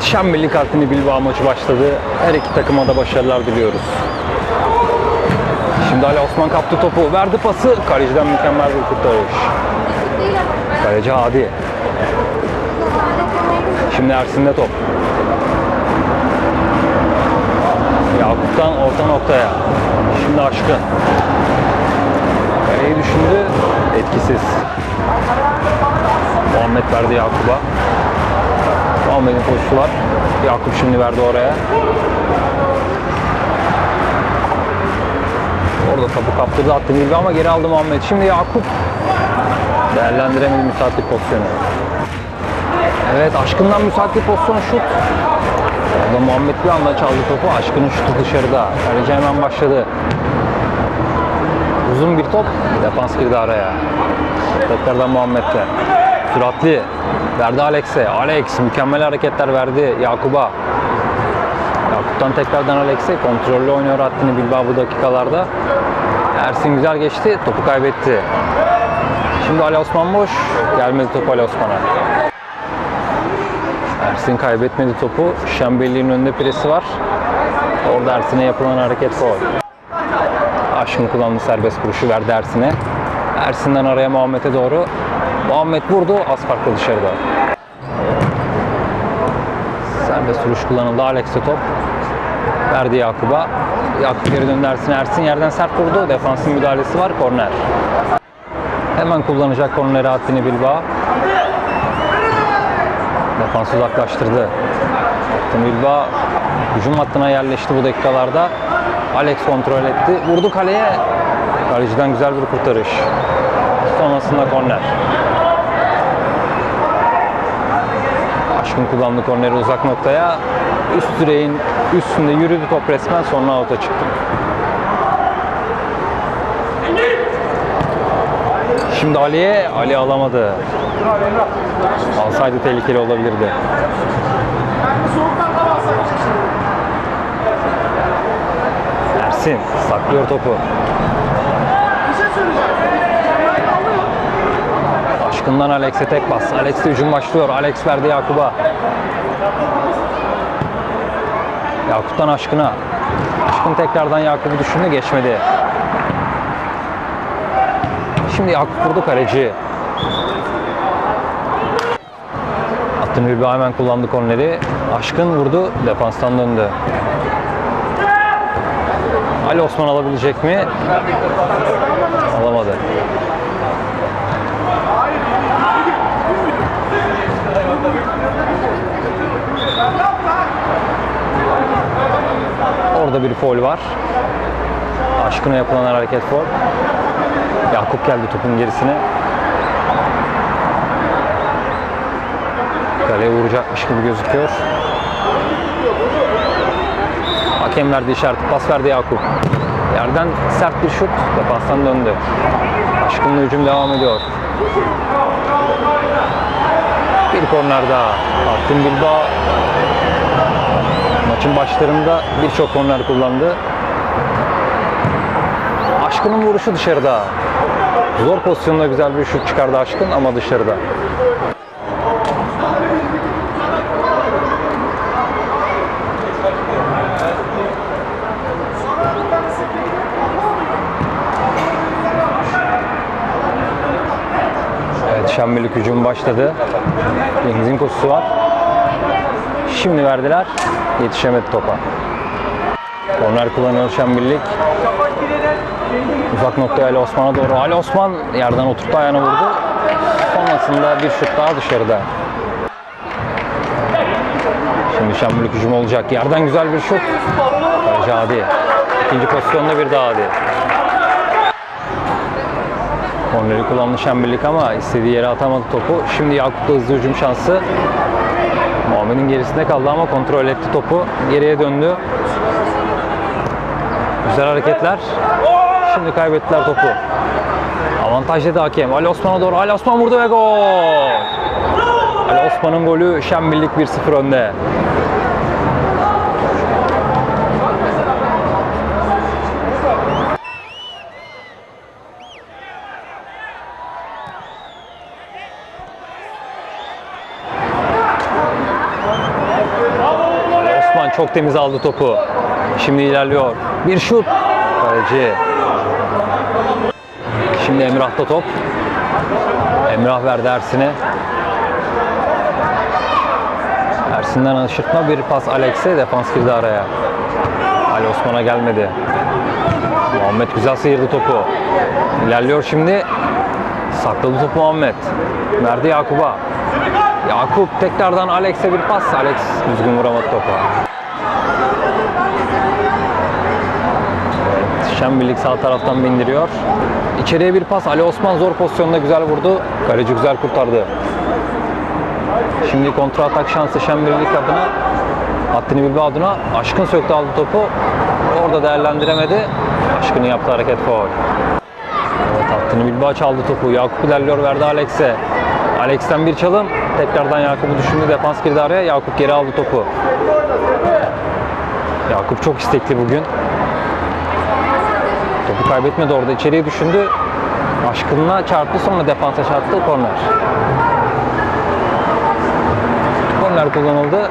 Evet, Şenbirlik Altini Bilbao maçı başladı. Her iki takıma da başarılar diliyoruz. Şimdi Ali Osman kaptı topu, verdi pası. Kaleciden mükemmel bir kurtarış. Kaleci Hadi. Şimdi Ersin'de top. Yakup'tan orta noktaya. Şimdi Aşkın. Kaleyi düşündü, etkisiz. Muhammed verdi Yakup'a. Muhammed'in koşusu var. Yakup şimdi verdi oraya. Orada topu kaptırdı attı gibi ama geri aldı Muhammed. Şimdi Yakup değerlendiremedi müsaitlik pozisyonu. Evet Aşkın'dan müsaitlik pozisyonu şut. Orada Muhammed bir anda çaldı topu. Aşkın'ın şutu dışarıda. Kaleci hemen başladı. Uzun bir top. Defans girdi araya. Tekrardan Muhammed'le. Süratli. Verdi Alex'e. Alex mükemmel hareketler verdi Yakup'a. Yakup'tan tekrardan Alex'e. Kontrollü oynuyor hattını Bilbao bu dakikalarda. Ersin güzel geçti. Topu kaybetti. Şimdi Ali Osman boş. Gelmedi topu Ali Osman'a. Ersin kaybetmedi topu. Şembelli'nin önünde presi var. Orada Ersin'e yapılan hareket gol. Aşkın kullandı serbest vuruşu verdi Ersin'e. Ersin'den araya Muhammed'e doğru. Muhammed vurdu. Az farklı dışarıda. Serbest vuruş kullanıldı. Alex'e top. Verdi Yakup'a. Yakup geri döndü. Ersin yerden sert vurdu. Defansın müdahalesi var. Korner. Hemen kullanacak korneri Hattini Bilbao. Defans uzaklaştırdı. Bilbao hücum hattına yerleşti bu dakikalarda. Alex kontrol etti. Vurdu kaleye. Kaleciden güzel bir kurtarış. Sonrasında korner. Aşkın kullandı korneri uzak noktaya. Üst direğin üstünde yürüdü top resmen sonra out'a çıktı. Şimdi Ali'ye, Ali alamadı. Alsaydı tehlikeli olabilirdi. Ersin saklıyor topu. Aşkından Alex'e tek bas. Alex de hücum başlıyor. Alex verdi Yakup'a. Yakup'tan Aşkın'a. Aşkın tekrardan Yakup'u düşündü geçmedi. Şimdi Yakup vurdu kaleci. Attın Bilbao hemen kullandı korneri. Aşkın vurdu. Defanstan döndü. Ali Osman alabilecek mi? Alamadı. Orada bir foul var. Aşkına yapılan hareket foul. Yakup geldi topun gerisine. Kaleye vuracakmış gibi gözüküyor. Hakem verdi işareti, pas verdi Yakup. Yerden sert bir şut, defanstan döndü. Aşkın'la hücum devam ediyor. Bir korner daha. Artin Bilbao maçın başlarında birçok korner kullandı. Aşkın'ın vuruşu dışarıda. Zor pozisyonda güzel bir şut çıkardı Aşkın ama dışarıda. Evet Şembirlik hücum başladı. Cengiz'in koşusu var. Şimdi verdiler. Yetişemedi topa. Korner kullanıyor Şembirlik. Uzak noktaya Ali Osman'a doğru. Ali Osman yerden oturttu ayağına vurdu. Sonrasında bir şut daha dışarıda. Şimdi Şembirlik hücum olacak. Yerden güzel bir şut. Kaleci. İkinci pozisyonda bir daha Adi. Korneri kullandı Şembirlik ama istediği yere atamadı topu. Şimdi Yakup'ta hızlı hücum şansı. Muhammed'in gerisinde kaldı ama kontrol etti topu. Geriye döndü. Güzel hareketler. Şimdi kaybettiler topu. Avantaj dedi hakem. Ali Osman'a doğru. Ali Osman vurdu ve gol. Ali Osman'ın golü Şembirlik 1-0 önde. Çok temiz aldı topu. Şimdi ilerliyor. Bir şut. Kaleci. Şimdi Emrah'ta top. Emrah verdi Ersin'e. Ersin'den aşırtma bir pas Alex'e defans girdi araya. Ali Osman'a gelmedi. Muhammed güzel sıyırdı topu. İlerliyor şimdi. Sakladı topu Muhammed. Verdi Yakup'a. Yakup tekrardan Alex'e bir pas. Alex düzgün vuramadı topa. Evet, Şenbirlik sağ taraftan bindiriyor. İçeriye bir pas. Ali Osman zor pozisyonda güzel vurdu. Kaleci güzel kurtardı. Şimdi kontra atak şansı Şenbirlik adına. Hattini Bilbao adına. Aşkın söktü aldı topu. Orada değerlendiremedi. Aşkın'ın yaptığı hareket faul. Evet Hattini Bilbao çaldı topu. Yakup ilerliyor verdi Alex'e. Alex'ten bir çalım. Tekrardan Yakup'u düşündü. Defans girdi araya. Yakup geri aldı topu. Yakup çok istekli bugün. Topu kaybetmedi orada. İçeriye düşündü. Aşkın'la çarptı sonra defansa çarptı. Korner. Korner kullanıldı.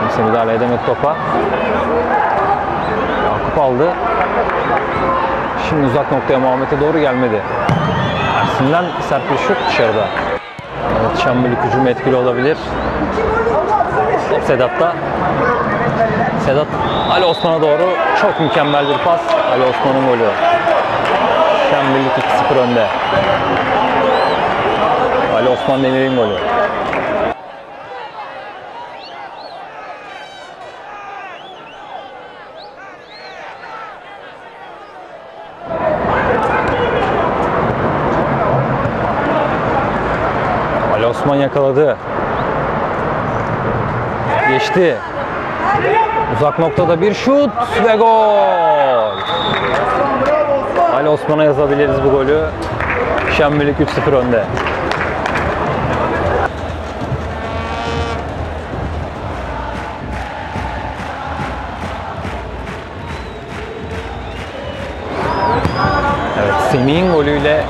Kimse müdahale edemedi topa. Yakup aldı. Şimdi uzak noktaya Muhammed'e doğru gelmedi. Ersin'den sert bir şut dışarıda. Evet, Şambilik hücum etkili olabilir. Sedat'ta. Sedat Ali Osman'a doğru çok mükemmel bir pas. Ali Osman'ın golü. Şambilik 2-0 önde. Ali Osman Demir'in golü. Ali Osman yakaladı. Geçti. Uzak noktada bir şut ve gol. Ali Osman'a yazabiliriz bu golü. Şenbilik 3-0 önde. Evet, Semih'in golüyle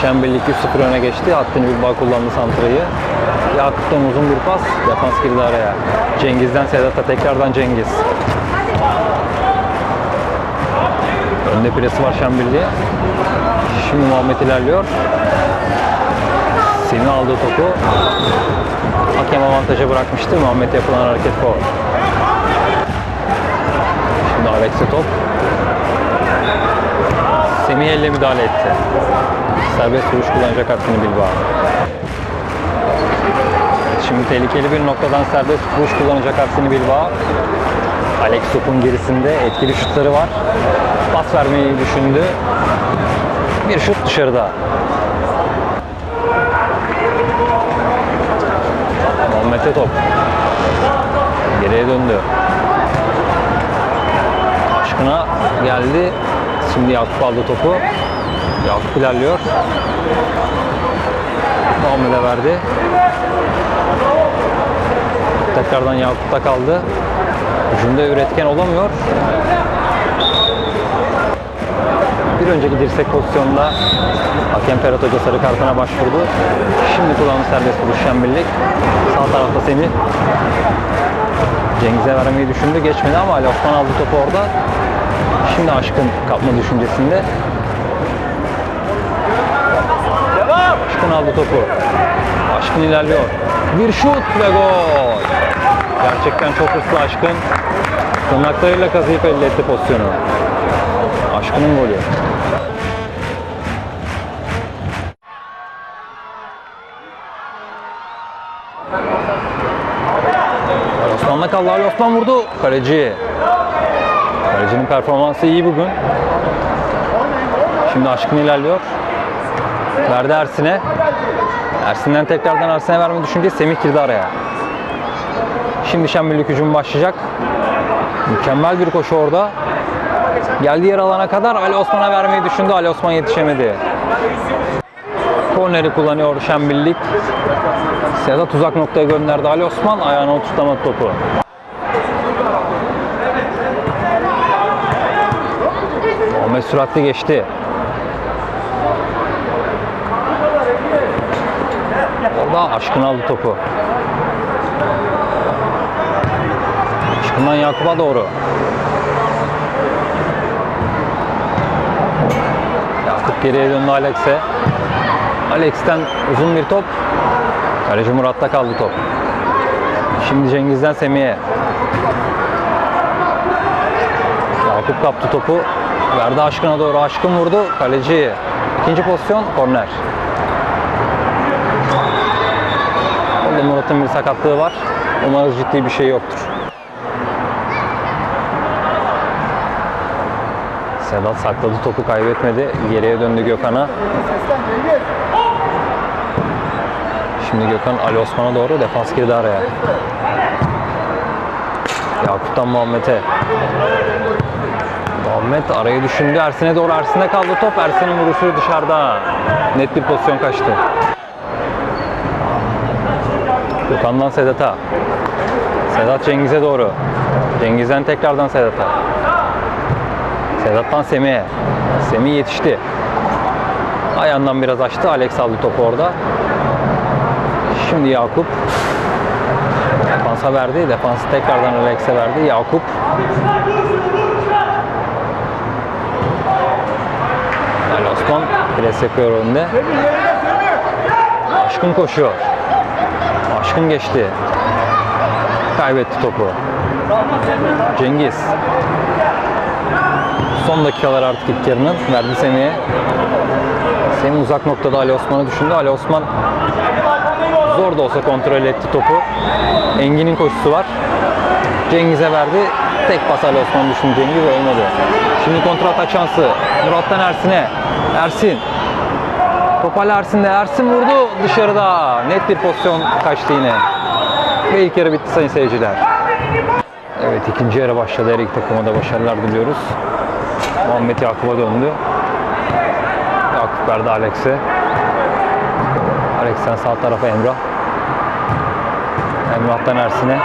Şenbirlik 3-0 öne geçti. Hattını bir bağ kullandı santrayı. Yakup'tan uzun bir pas. Defans girdi araya. Cengiz'den Sedat'a tekrardan Cengiz. Önde presi var Şenbirli'ye. Şimdi Muhammed ilerliyor. Semih aldı topu. Hakem avantaja bırakmıştı. Muhammed yapılan hareket faul. Şimdi Alex'e top. Semih elle müdahale etti. Serbest vuruş kullanacak hakkını Bilbao. Şimdi tehlikeli bir noktadan serbest vuruş kullanacak hakkını Bilbao. Alex topun gerisinde etkili şutları var. Pas vermeyi düşündü. Bir şut dışarıda. Muhammed'e top. Geriye döndü. Aşkına geldi. Şimdi Yakup aldı topu. Yakup ilerliyor. Muhammed'e verdi. Tekrardan Yakup'ta kaldı. Hücumda üretken olamıyor. Bir önceki dirsek pozisyonunda hakem Ferhat Hoca sarı kartına başvurdu. Şimdi kullandı serbest vuruş Şenbirlik. Sağ tarafta Semih. Cengiz'e vermeyi düşündü. Geçmedi ama Ali Osman aldı topu orada. Şimdi Aşkın kapma düşüncesinde. Aşkın aldı topu. Aşkın ilerliyor. Bir şut ve gol. Gerçekten çok hırslı Aşkın. Tırnaklarıyla kazıyıp elde etti pozisyonu. Aşkın'ın golü. Osman'la kaldı. Ali Osman vurdu. Kaleci. Kalecinin performansı iyi bugün. Şimdi Aşkın ilerliyor. Verdi Ersin'e. Ersin'den tekrardan Ersin'e verme düşünce Semih girdi araya. Şimdi Şenbirlik hücum başlayacak. Mükemmel bir koşu orada. Geldiği yer alana kadar Ali Osman'a vermeyi düşündü. Ali Osman yetişemedi. Korneri kullanıyor Şenbirlik. Sedat uzak noktaya gönderdi. Ali Osman ayağına oturtamadı topu. Muhammed süratli geçti. Orada Aşkın aldı topu. Yakından Yakup'a doğru. Yakup geriye döndü Alex'e. Alex'ten uzun bir top. Kaleci Murat'ta kaldı top. Şimdi Cengiz'den Semih'e. Yakup kaptı topu. Verdi Aşkın'a doğru. Aşkın vurdu. Kaleci. İkinci pozisyon korner. Orada Murat'ın bir sakatlığı var. Umarız ciddi bir şey yoktur. Sedat sakladı topu kaybetmedi. Geriye döndü Gökhan'a. Şimdi Gökhan Ali Osman'a doğru defans girdi araya. Yakup'tan Muhammed'e. Muhammed arayı düşündü. Ersin'e doğru. Ersin'e kaldı top. Ersin'in vuruşu dışarıda. Net bir pozisyon kaçtı. Gökhan'dan Sedat'a. Sedat Cengiz'e doğru. Cengiz'den tekrardan Sedat'a. Sedat'tan Semih'e. Semih yetişti. Ayağından biraz açtı. Alex aldı topu orada. Şimdi Yakup. Defansa verdi. Defansı tekrardan Alex'e verdi. Yakup. Ali Osman pres yapıyor önünde. Aşkın koşuyor. Aşkın geçti. Kaybetti topu. Cengiz. Son dakikalar artık ilk yarının. Verdi Semih'e. Semih uzak noktada Ali Osman'ı düşündü. Ali Osman zor da olsa kontrol etti topu. Engin'in koşusu var. Cengiz'e verdi. Tek pas Ali Osman düşündü Cengiz olmadı. Şimdi kontra atak şansı. Murat'tan Ersin'e. Ersin. Topal Ersin'de. Ersin vurdu dışarıda. Net bir pozisyon kaçtı yine. Ve ilk yarı bitti sayın seyirciler. Evet ikinci yarı başladı. Her iki takıma da başarılar diliyoruz. Muhammed Yakup'a döndü. Yakup verdi Alex'e. Alex'ten sağ tarafa Emrah. Emrah'tan Ersin'e.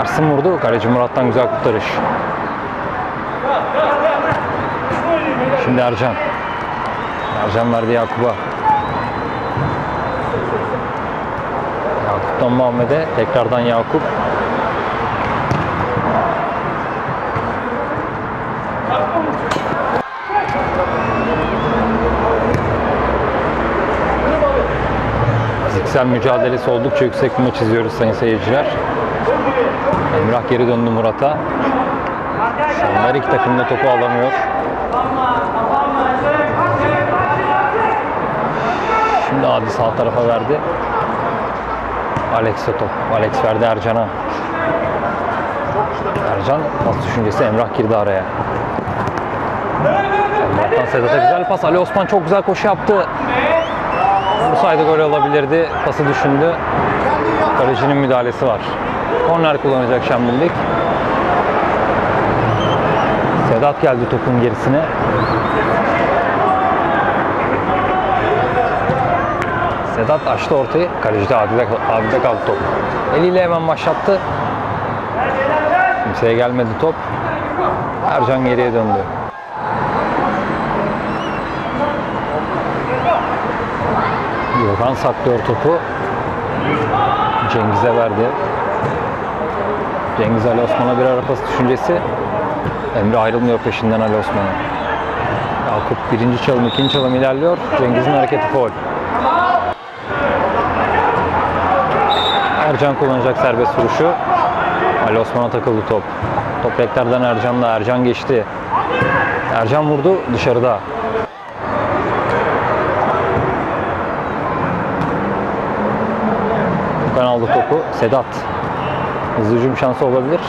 Ersin vurdu. Kaleci Murat'tan güzel kurtarış. Şimdi Ercan. Ercan verdi Yakup'a. Yakup'tan Muhammed'e. Tekrardan Yakup. Fiziksel mücadelesi oldukça yüksek bir maç izliyoruz sayın seyirciler. Emrah geri döndü Murat'a. Her iki takım da topu alamıyor. Şimdi Adi sağ tarafa verdi. Alex'e top. Alex verdi Ercan'a. Ercan pas düşüncesi Emrah girdi araya. Emrah'tan Sedat'a güzel pas. Ali Osman çok güzel koşu yaptı. Vursaydı gol olabilirdi. Pası düşündü. Kalecinin müdahalesi var. Korner kullanacak Şemdinlik. Sedat geldi topun gerisine. Sedat açtı ortayı. Kalecide Adi'de, Adi'de kaldı top. Eliyle hemen başlattı. Kimseye gelmedi top. Ercan geriye döndü. Gökhan saklıyor topu. Cengiz'e verdi. Cengiz Ali Osman'a bir ara pas düşüncesi. Emre ayrılmıyor peşinden Ali Osman'a. Yakup birinci çalım, ikinci çalım ilerliyor. Cengiz'in hareketi foul. Ercan kullanacak serbest vuruşu. Ali Osman'a takıldı top. Top beklerden Ercan'da. Ercan geçti. Ercan vurdu dışarıda. Okan aldı topu. Sedat. Hızlı hücum şansı olabilir.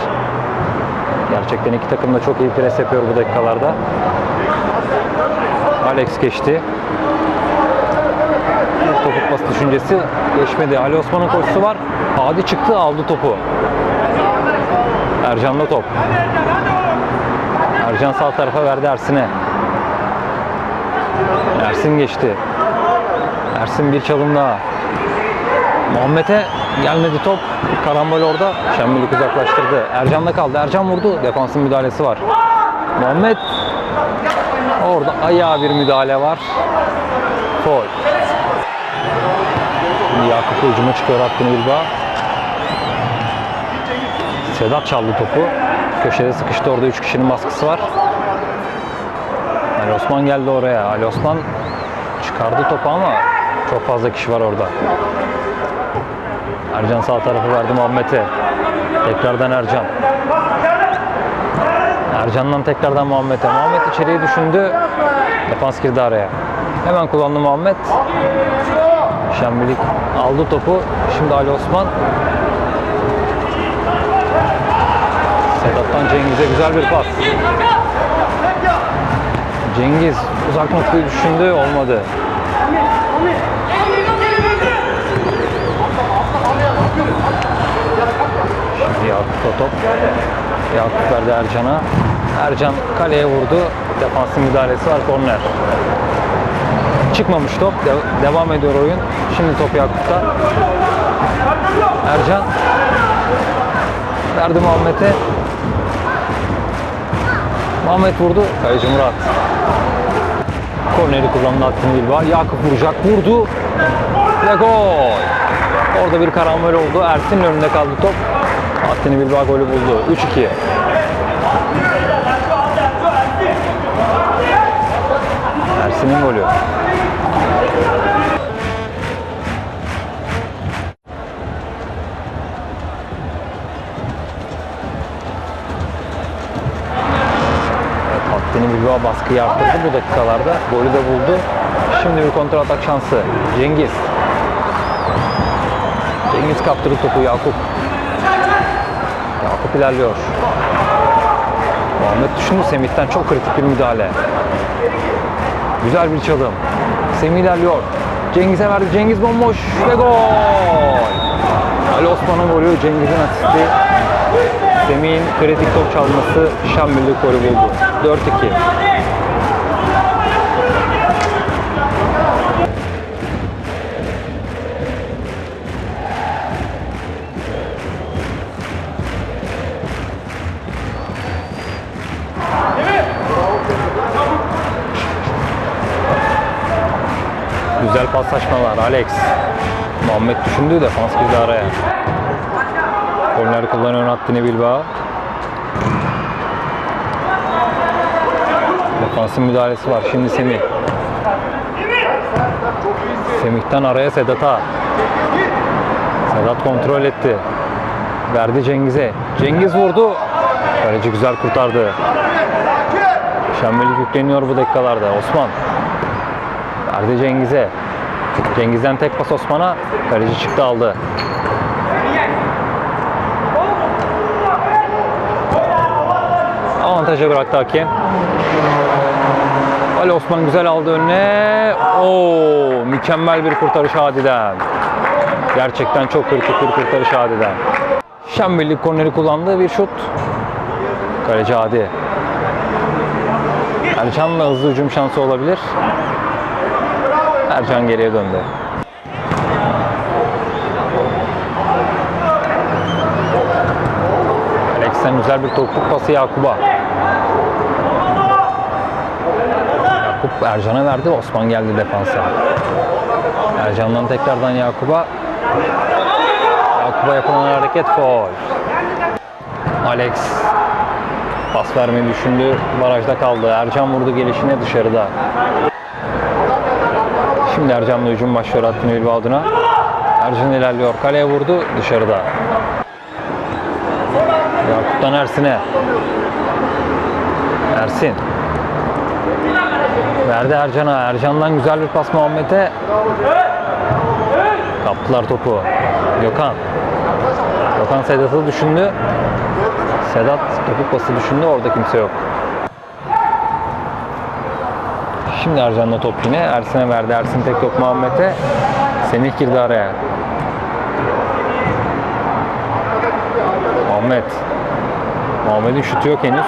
Gerçekten iki takım da çok iyi pres yapıyor bu dakikalarda. Alex geçti. Bir topuk pas düşüncesi geçmedi. Ali Osman'ın koşusu var. Adi çıktı aldı topu. Ercan'da top. Ercan sağ tarafa verdi Ersin'e. Ersin geçti. Ersin bir çalım daha. Muhammed'e gelmedi top. Karambol orada. Şembilik uzaklaştırdı. Ercan'da kaldı. Ercan vurdu. Defansın müdahalesi var. Muhammed orada ayağa bir müdahale var. Foul. Şimdi Yakup hücuma çıkıyor hakkını Bilbao. Sedat çaldı topu. Köşede sıkıştı orada 3 kişinin baskısı var. Ali Osman geldi oraya. Ali Osman çıkardı topu ama çok fazla kişi var orada. Ercan sağ tarafı verdi Muhammed'e. Tekrardan Ercan. Ercan'dan tekrardan Muhammed'e. Muhammed içeriye düşündü. Defans girdi araya. Hemen kullandı Muhammed. Şembilik aldı topu. Şimdi Ali Osman. Sedat'tan Cengiz'e güzel bir pas. Cengiz uzak noktayı düşündü. Olmadı. Şimdi Yakup'ta top. Yakup verdi Ercan'a. Ercan kaleye vurdu. Defansın müdahalesi var. Korner. Çıkmamış top. De- devam ediyor oyun. Şimdi top Yakup'ta. Ercan verdi Muhammed'e. Muhammed vurdu. Kaleci Murat. Korneri kullandı Attin Bilbao. Yakup vuracak. Vurdu. Ve gol. Orada bir karambol oldu. Ersin'in önünde kaldı top. Attin Bilbao golü buldu. 3-2. Ersin'in golü. Hattini Bilbao baskıyı arttırdı bu dakikalarda. Golü de buldu. Şimdi bir kontrol atak şansı. Cengiz. Cengiz kaptırdı topu Yakup. Yakup ilerliyor. Muhammed düşündü Semih'ten çok kritik bir müdahale. Güzel bir çalım. Semih ilerliyor. Cengiz'e verdi. Cengiz bomboş ve gol. Ali Osman'ın golü, Cengiz'in asisti. Semih'in kritik top çalması Şambirlik golü buldu. 4-2. Güzel paslaşmalar Alex. Muhammed düşündü defans girdi araya. Korner kullanıyor Hattini Bilbao. Defansın müdahalesi var. Şimdi Semih. Semih'ten araya Sedat'a. Sedat kontrol etti. Verdi Cengiz'e. Cengiz vurdu. Kaleci güzel kurtardı. Şambelik yükleniyor bu dakikalarda. Osman. Verdi Cengiz'e. Cengiz'den tek pas Osman'a. Kaleci çıktı aldı. Avantaja bıraktı hakem. Ali Osman güzel aldı önüne. Oo, mükemmel bir kurtarış Hadi'den. Gerçekten çok kritik bir kurtarış Hadi'den. Şembirlik korneri kullandığı bir şut. Kaleci Hadi. Ercan'la hızlı hücum şansı olabilir. Ercan geriye döndü. Alex'ten güzel bir topluk pası Yakup'a. Yakup Ercan'a verdi. Osman geldi defansa. Ercan'dan tekrardan Yakup'a. Yakup'a yapılan hareket foul. Alex pas vermeyi düşündü. Barajda kaldı. Ercan vurdu gelişine dışarıda. Şimdi Ercan'la hücum başlıyor Attin Bilbao adına. Ercan ilerliyor. Kaleye vurdu dışarıda. Yakup'tan Ersin'e. Ersin. Verdi Ercan'a. Ercan'dan güzel bir pas Muhammed'e. Kaptılar topu. Gökhan. Gökhan Sedat'ı düşündü. Sedat topuk pası düşündü. Orada kimse yok. Şimdi Ercan'la top yine. Ersin'e verdi. Ersin tek top Muhammed'e. Semih girdi araya. Muhammed. Muhammed'in şutu yok henüz.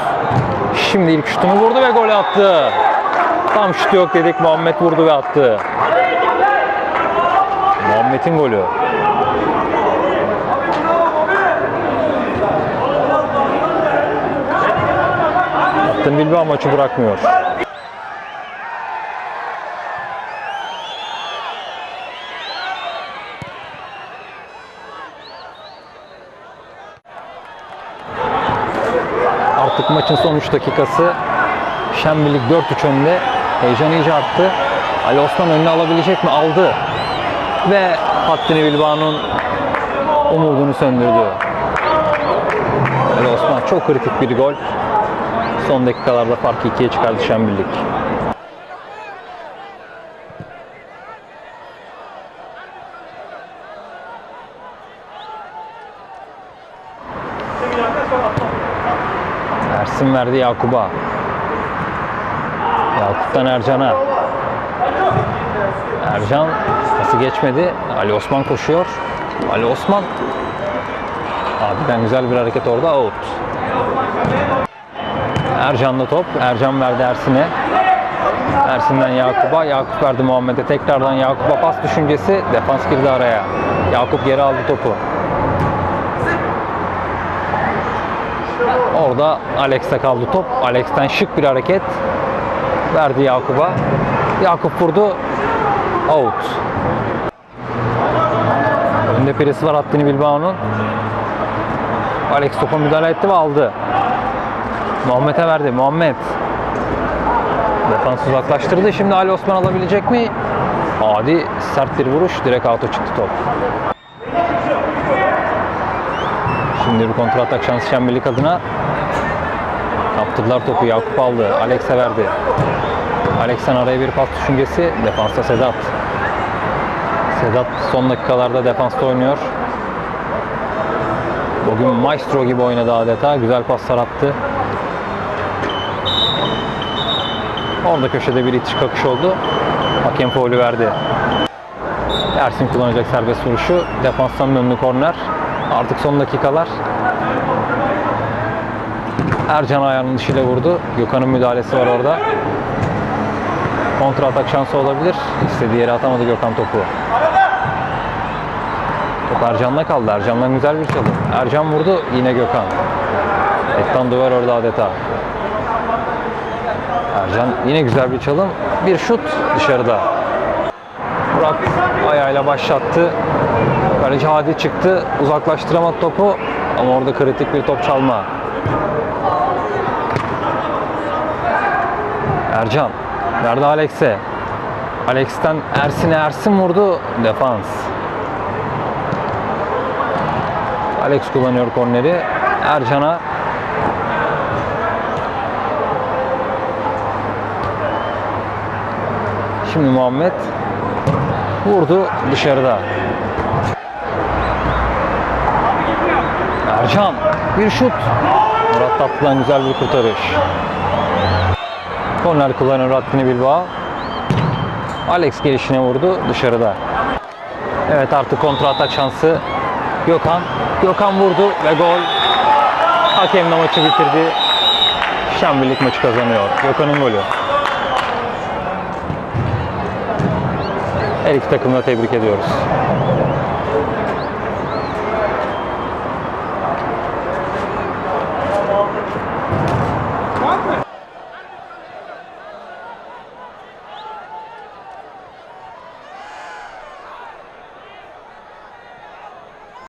Şimdi ilk şutunu vurdu ve gol attı. Tam şutu yok dedik. Muhammed vurdu ve attı. Muhammed'in golü. Attın Bilbao maçı bırakmıyor. Artık maçın son 3 dakikası. Şembilik 4-3 önde. Heyecan iyice arttı. Ali Osman önüne alabilecek mi? Aldı. Ve Hattini Bilbao'nun umudunu söndürdü. Ali Osman çok kritik bir gol. Son dakikalarda farkı ikiye çıkardı Şembilik. Ersin verdi Yakup'a. Yakup'tan Ercan'a. Ercan pası geçmedi. Ali Osman koşuyor. Ali Osman. Abiden güzel bir hareket orada out. Ercan'da top. Ercan verdi Ersin'e. Ersin'den Yakup'a. Yakup verdi Muhammed'e. Tekrardan Yakup'a pas düşüncesi. Defans girdi araya. Yakup geri aldı topu. Orada Alex'te kaldı top. Alex'ten şık bir hareket. Verdi Yakup'a. Yakup vurdu. Out. Önde presi var Hattini Bilbao'nun. Alex topa müdahale etti ve aldı. Muhammed'e verdi. Muhammed. Defans uzaklaştırdı. Şimdi Ali Osman alabilecek mi? Adi sert bir vuruş. Direkt out'a çıktı top. Şimdi bir kontra atak şansı Şembelik adına. Kaptırdılar topu. Yakup aldı. Alex'e verdi. Alex'ten araya bir pas düşüncesi. Defansta Sedat. Sedat son dakikalarda defansta oynuyor. Bugün maestro gibi oynadı adeta. Güzel paslar attı. Orada köşede bir itiş kakış oldu. Hakem faulü verdi. Ersin kullanacak serbest vuruşu. Defanstan döndü korner. Artık son dakikalar. Ercan ayağının dışıyla vurdu. Gökhan'ın müdahalesi var orada. Kontra atak şansı olabilir. İstediği yere atamadı Gökhan topu. Top Ercan'la kaldı. Ercan'dan güzel bir çalım. Ercan vurdu. Yine Gökhan. Ettan duvar orada adeta. Ercan yine güzel bir çalım. Bir şut dışarıda. Burak ayağıyla başlattı. Kaleci Hadi çıktı. Uzaklaştıramadı topu. Ama orada kritik bir top çalma. Ercan. Verdi Alex'e. Alex'ten Ersin'e Ersin vurdu. Defans. Alex kullanıyor korneri. Ercan'a Şimdi Muhammed vurdu dışarıda. Ercan bir şut. Murat Tatlı'dan güzel bir kurtarış. Korner kullanıyor Hattini Bilbao. Alex gelişine vurdu dışarıda. Evet artık kontra atak şansı. Gökhan. Gökhan vurdu ve gol. Hakem maçı bitirdi. Şambilik maçı kazanıyor. Gökhan'ın golü. Her iki takımı da tebrik ediyoruz.